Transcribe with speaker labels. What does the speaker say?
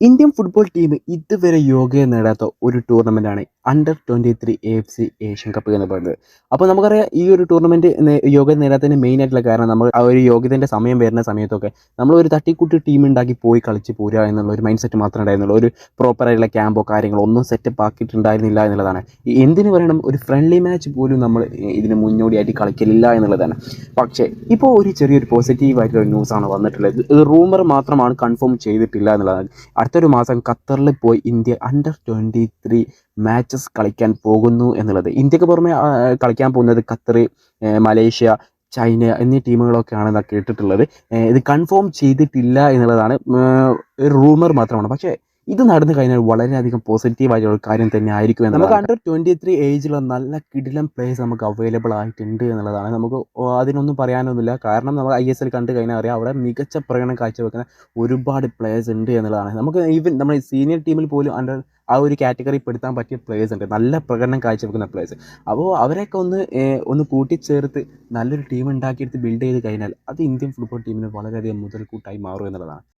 Speaker 1: Indian football team ഇതുവരെ യോഗ്യത നേടാത്ത ഒരു ടൂർണമെന്റാണ് under twenty three A F C Asian cup എന്ന് പറയുന്നത്. അപ്പോൾ നമുക്കറിയാം ഈ ഒരു ടൂർണമെന്റ് യോഗ്യത നേടാത്തതിന് മെയിൻ ആയിട്ടുള്ള കാരണം നമ്മൾ ആ ഒരു യോഗ്യതന്റെ സമയം വരുന്ന സമയത്തൊക്കെ നമ്മൾ ഒരു തട്ടിക്കൂട്ടി ടീം ഉണ്ടാക്കി പോയി കളിച്ച് പോരുക എന്നുള്ള ഒരു മൈൻഡ് സെറ്റ് മാത്രമേ ഉണ്ടായിരുന്നുള്ളൂ. ഒരു പ്രോപ്പറായിട്ടുള്ള ക്യാമ്പോ കാര്യങ്ങളോ ഒന്നും സെറ്റപ്പ് ആക്കിയിട്ടുണ്ടായിരുന്നില്ല എന്നുള്ളതാണ്. എന്തിനു പറയണം? ഒരു ഫ്രണ്ട്ലി മാച്ച് പോലും നമ്മൾ ഇതിന് മുന്നോടിയായിട്ട് കളിക്കലില്ല എന്നുള്ളതാണ്. പക്ഷേ ഇപ്പോൾ ഒരു ചെറിയൊരു പോസിറ്റീവായിട്ടുള്ള ന്യൂസാണ് വന്നിട്ടുള്ളത്. ഇത് റൂമർ മാത്രമാണ് കൺഫേം ചെയ്തിട്ടില്ല എന്നുള്ളതാണ്. അടുത്തൊരു മാസം ഖത്തറിൽ പോയി India under twenty three matches കളിക്കാൻ പോകുന്നു എന്നുള്ളത്. ഇന്ത്യയ്ക്ക് പുറമെ കളിക്കാൻ പോകുന്നത് ഖത്തർ മലേഷ്യ ചൈന എന്നീ ടീമുകളൊക്കെയാണ് കേട്ടിട്ടുള്ളത്. ഇത് കൺഫേം ചെയ്തിട്ടില്ല എന്നുള്ളതാണ് റൂമർ മാത്രമാണ്. പക്ഷേ ഇത് നടന്നു കഴിഞ്ഞാൽ വളരെയധികം പോസിറ്റീവ് ആയിട്ടുള്ള ഒരു കാര്യം തന്നെ ആയിരിക്കും നമുക്ക് അണ്ടർ ട്വന്റി ത്രീ ഏജിലുള്ള നല്ല കിടിലം പ്ലേസ് നമുക്ക് അവൈലബിൾ ആയിട്ടുണ്ട് എന്നുള്ളതാണ്. നമുക്ക് അതിനൊന്നും പറയാനൊന്നുമില്ല. കാരണം നമ്മൾ ഐ എസ് എൽ കണ്ടു കഴിഞ്ഞാൽ അറിയാം അവിടെ മികച്ച പ്രകടനം കാഴ്ചവെക്കുന്ന ഒരുപാട് പ്ലേയേഴ്സ് ഉണ്ട് എന്നുള്ളതാണ്. നമുക്ക് ഈവൻ നമ്മൾ സീനിയർ ടീമിൽ പോലും അണ്ടർ ആ ഒരു കാറ്റഗറി പെടുത്താൻ പറ്റിയ പ്ലേയേഴ്സ് ഉണ്ട്. നല്ല പ്രകടനം കാഴ്ചവെക്കുന്ന പ്ലേയേഴ്സ് അപ്പോൾ അവരെയൊക്കെ ഒന്ന് ഒന്ന് കൂട്ടിച്ചേർത്ത് നല്ലൊരു ടീം ഉണ്ടാക്കിയെടുത്ത് ബിൽഡ് ചെയ്ത് കഴിഞ്ഞാൽ അത് ഇന്ത്യൻ ഫുട്ബോൾ ടീമിന് വളരെയധികം മുതൽക്കൂട്ടായി മാറും എന്നുള്ളതാണ്.